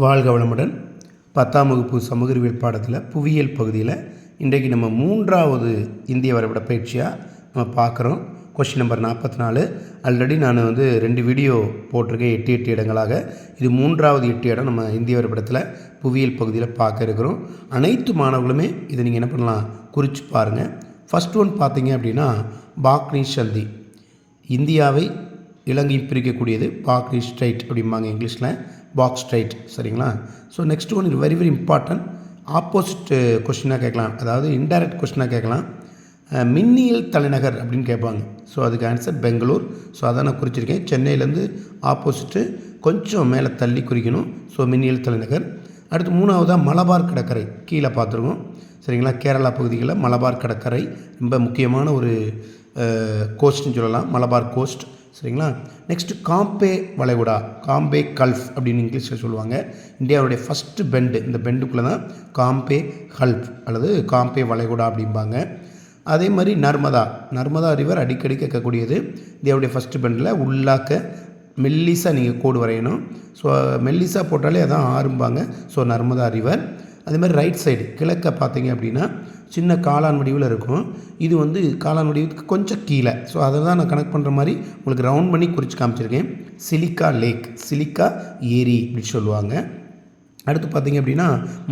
வாழ்க வளமுடன். பத்தாம் வகுப்பு சமூக அறிவியல் பாடத்தில் புவியியல் பகுதியில் இன்றைக்கு நம்ம மூன்றாவது இந்திய வரைபட பயிற்சியாக நம்ம பார்க்குறோம். கொஷின் நம்பர் நாற்பத்தி நாலு ஆல்ரெடி நான் வந்து ரெண்டு வீடியோ போட்டிருக்கேன் எட்டு எட்டு இடங்களாக. இது மூன்றாவது எட்டு இடம் நம்ம இந்திய வரைபடத்தில் புவியியல் பகுதியில் பார்க்க இருக்கிறோம். அனைத்து மாணவர்களுமே இதை நீங்கள் என்ன பண்ணலாம் குறித்து பாருங்கள் ஃபஸ்ட் ஒன் பார்த்தீங்க அப்படின்னா பாக்னி சந்தி. இந்தியாவை இலங்கை பிரிக்கக்கூடியது பாக்னி ஸ்ட்ரைட் அப்படிம்பாங்க இங்கிலீஷில். பாக்ஸ் ஸ்ட்ரைட் சரிங்களா? ஸோ நெக்ஸ்ட் ஒன் இது வெரி வெரி இம்பார்ட்டன்ட் ஆப்போசிட் கொஷினாக கேட்கலாம். அதாவது இன்டைரக்ட் கொஷினாக கேட்கலாம். மின்னியல் தலைநகர் அப்படின்னு கேட்பாங்க. ஸோ அதுக்கு ஆன்சர் பெங்களூர். ஸோ அதை நான் குறிச்சிருக்கேன். சென்னையிலேருந்து ஆப்போசிட்டு கொஞ்சம் மேலே தள்ளி குறிக்கணும். ஸோ மின்னியல் தலைநகர். அடுத்து மூணாவதாக மலபார் கடற்கரை. கீழே பார்த்துருக்கோம். சரிங்களா? கேரளா பகுதிகளில் மலபார் கடற்கரை. ரொம்ப முக்கியமான ஒரு கோஸ்ட்னு சொல்லலாம். மலபார் கோஸ்ட் சரிங்களா? நெக்ஸ்ட்டு காம்பே வளைகுடா. காம்பே கல்ஃப் அப்படின்னு இங்கிலீஷில் சொல்லுவாங்க. இந்தியாவுடைய ஃபஸ்ட்டு பெண்டு இந்த பெண்டுக்குள்ளே தான் காம்பே ஹல்ஃப் அல்லது காம்பே வளைகுடா அப்படிம்பாங்க. அதே மாதிரி நர்மதா. நர்மதா ரிவர் அடிக்கடி கேட்கக்கூடியது. இந்தியாவுடைய ஃபஸ்ட்டு பெண்டில் உள்ளாக்க மெல்லிஸாக நீங்கள் கோடு வரையணும். ஸோ மெல்லிஸாக போட்டாலே அதான் ஆரம்பாங்க ஸோ நர்மதா ரிவர் அதே மாதிரி ரைட் சைடு கிழக்க பார்த்தீங்க அப்படின்னா சின்ன காளான் வடிவில் இருக்கும். இது வந்து காளான் வடிவுக்கு கொஞ்சம் கீழே. ஸோ அதை தான் நான் கனெக்ட் பண்ணுற மாதிரி உங்களுக்கு ரவுண்ட் பண்ணி குறித்து காமிச்சிருக்கேன். சிலிக்கா லேக் சிலிக்கா ஏரி அப்படின்னு சொல்லுவாங்க. அடுத்து பார்த்தீங்க அப்படின்னா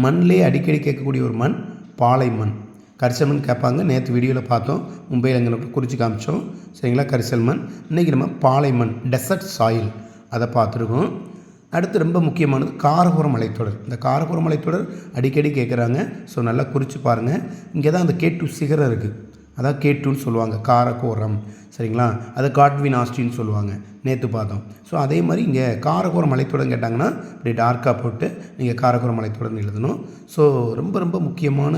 மண்ணிலே அடிக்கடி கேட்கக்கூடிய ஒரு மண் பாலை மண். கரிசல் மண் கேட்பாங்க. நேற்று வீடியோவில் பார்த்தோம். மும்பையில் எங்களுக்கு குறித்து காமிச்சோம். சரிங்களா? கரிசல் மண். இன்றைக்கி நம்ம பாலை மண் டெசர்ட் சாயில் அதை பார்த்துருக்கோம். அடுத்து ரொம்ப முக்கியமானது காரகோரம் மலைத்தொடர் இந்த காரகோரம் மலைத்தொடர் அடிக்கடி கேட்குறாங்க ஸோ நல்லா குறித்து பாருங்கள் இங்கே தான் அந்த கேட்டு சிகரம் இருக்குது அதான் கேட்டுன்னு சொல்லுவாங்க. காரகோரம். சரிங்களா? அதை காட்வின் ஆஸ்டின்னு சொல்லுவாங்க. நேற்று பார்த்தோம். ஸோ அதே மாதிரி இங்கே காரகோரம் மலைத்தொடர் கேட்டாங்கன்னா இப்படி டார்க்காக போட்டு நீங்கள் காரகோரம் மலைத்தொடர்னு எழுதணும். ஸோ ரொம்ப ரொம்ப முக்கியமான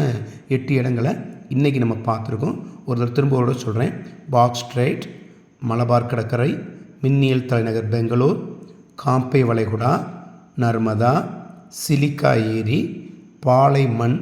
எட்டு இடங்களை இன்றைக்கி நம்ம பார்த்துருக்கோம். ஒரு தடவை திரும்ப ஒரு சொல்கிறேன் பாக்ஸ் ஸ்ட்ரைட் மலபார் கடற்கரை மின்னியல் தலைநகர் பெங்களூர் காம்பே வளைகுடா நர்மதா சிலிக்கா ஏரி பாலை மண்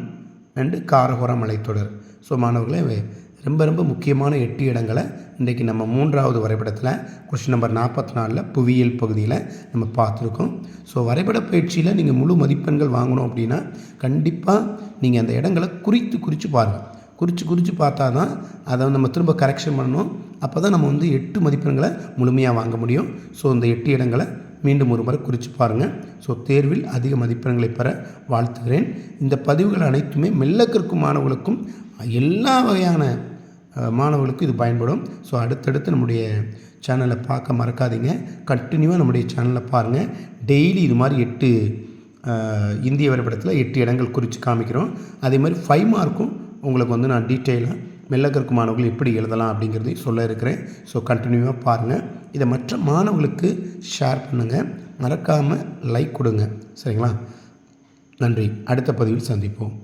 அண்டு காரகோர மலைத்தொடர். ஸோ மாணவர்களே ரொம்ப ரொம்ப முக்கியமான எட்டு இடங்களை இன்றைக்கி நம்ம மூன்றாவது வரைபடத்தில் கொஷின் நம்பர் நாற்பத்தி நாலில் புவியியல் பகுதியில் நம்ம பார்த்துருக்கோம். ஸோ வரைபட பயிற்சியில் நீங்கள் முழு மதிப்பெண்கள் வாங்கணும் அப்படின்னா கண்டிப்பாக நீங்கள் அந்த இடங்களை குறித்து குறித்து பாருங்கள் குறித்து குறித்து பார்த்தா தான் அதை வந்து நம்ம திரும்ப கரெக்ஷன் பண்ணணும். அப்போ தான் நம்ம வந்து எட்டு மதிப்பெண்களை முழுமையாக வாங்க முடியும். ஸோ இந்த எட்டு இடங்களை மீண்டும் ஒரு முறை குறித்து பாருங்கள் ஸோ தேர்வில் அதிக மதிப்பெண்களை பெற வாழ்த்துகிறேன். இந்த பதிவுகள் அனைத்துமே மெல்ல கற்கும் மாணவர்களுக்கும் எல்லா வகையான மாணவர்களுக்கும் இது பயன்படும். ஸோ அடுத்தடுத்து நம்முடைய சேனலை பார்க்க மறக்காதீங்க. கண்டினியூவாக நம்முடைய சேனலை பாருங்கள் டெய்லி இது மாதிரி எட்டு இந்திய வரைபடத்தில் எட்டு இடங்கள் குறித்து காமிக்கிறோம். அதே மாதிரி ஃபைவ் மார்க்கும் உங்களுக்கு வந்து நான் டீட்டெயிலாக மெல்லக்கற்கு மாணவர்கள் எப்படி எழுதலாம் அப்படிங்கிறதையும் சொல்ல இருக்கிறேன். ஸோ கண்டினியூவாக பாருங்கள் இதை மற்ற மாணவர்களுக்கு ஷேர் பண்ணுங்கள் மறக்காமல் லைக் கொடுங்க. சரிங்களா? நன்றி. அடுத்த பதிவில் சந்திப்போம்.